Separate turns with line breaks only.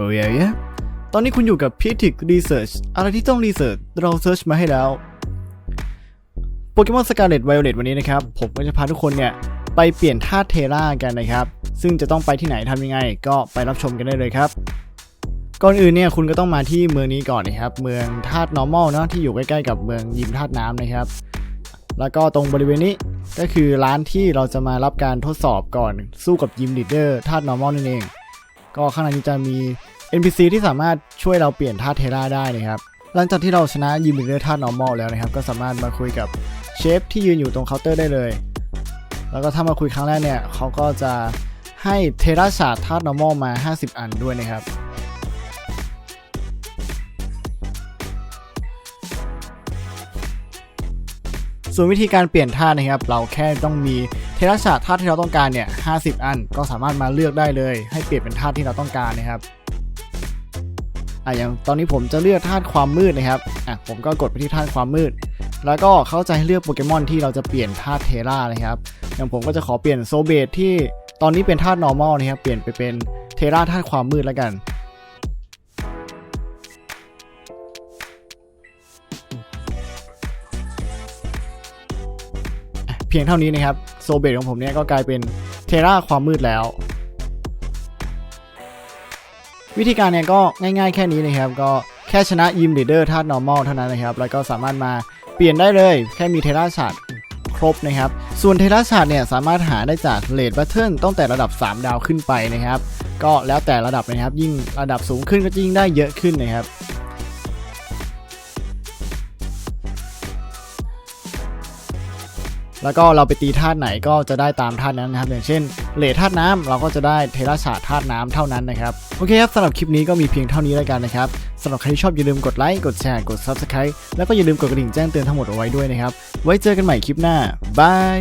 โอ้ยยตอนนี้คุณอยู่กับ p i t i c Research อะไรที่ต้อง Research เราเซิร์ชมาให้แล้วโปเกมอนสกาเลตไวโอเลตวันนี้นะครับ ผมก็จะพาทุกคนเนี่ย ไปเปลี่ยนธาตุเทรากันนะครับ ซึ่งจะต้องไปที่ไหนทำยังไง ก็ไปรับชมกันได้เลยครับ ก่อนอื่นเนี่ยคุณก็ต้องมาที่เมืองนี้ก่อนนะครับ เมืองธาตุ normal เนาะที่อยู่ใกล้ๆกับเมืองยิมธาตุน้ำนะครับ แล้วก็ตรงบริเวณนี้ก็คือร้านที่เราจะมารับการทดสอบก่อนสู้กับยิมลีดเดอร์ธาตุ normal นั่นเอง ก็ข้างในนี้จะมี NPC ที่สามารถช่วยเราเปลี่ยนธาตุเทราได้นะครับ หลังจากที่เราชนะยิมลีดเดอร์ธาตุ normal แล้วนะครับ ก็สามารถมาคุยกับเชฟที่ยืนอยู่ตรงเคาน์เตอร์ได้เลย แล้วก็ถ้ามาคุยครั้งแรกเนี่ยเขาก็จะให้เทราชาร์ดธาตุ normal มา 50 อันด้วยนะครับส่วนวิธีการเปลี่ยนธาตุนะครับ เราแค่ต้องมีเทราชาร์ดธาตุที่เราต้องการเนี่ย 50 อันก็สามารถมาเลือกได้เลย ให้เปลี่ยนเป็นธาตุที่เราต้องการนะครับ อะอย่างตอนนี้ผมจะเลือกธาตุความมืดนะครับอะผมก็กดไปที่ธาตุความมืด แล้วก็เขาจะให้เลือกโปเกมอนที่เราจะเปลี่ยนธาตุเทรานะครับอย่างผมก็จะขอเปลี่ยนโซเบตที่ตอนนี้เป็นธาตุ normal นะครับเปลี่ยนไปเป็นเทราธาตุความมืดแล้วกันเพียงเท่านี้นะครับโซเบตของผมเนี่ยก็กลายเป็นเทราความมืดแล้ว วิธีการเนี่ยก็ง่ายๆแค่นี้นะครับ ก็แค่ชนะยิมลีเดอร์ธาตุ normal เท่านั้นนะครับ แล้วก็สามารถมาเปลี่ยนได้เลย แค่มีเทราชาร์ดครบนะครับ ส่วนเทราชาร์ดเนี่ยสามารถหาได้จากเลดบัตเทิลตั้งแต่ระดับ 3 ดาวขึ้นไปนะครับ ก็แล้วแต่ระดับนะครับ ยิ่งระดับสูงขึ้นก็ยิ่งได้เยอะขึ้นนะครับ แล้วก็เราไปตีธาตุไหนก็จะได้ตามธาตุนั้นนะครับ อย่างเช่นเหลธาตุน้ำเราก็จะได้เทราชาร์ธาตุน้ำเท่านั้นนะครับ โอเคครับสำหรับคลิปนี้ก็มีเพียงเท่านี้แล้วกันนะครับสำหรับใครที่ชอบอย่าลืมกดไลค์ กดแชร์ กด Subscribe แล้วก็อย่าลืมกดกระดิ่งแจ้งเตือนทั้งหมดเอาไว้ด้วยนะครับ ไว้เจอกันใหม่คลิปหน้าบาย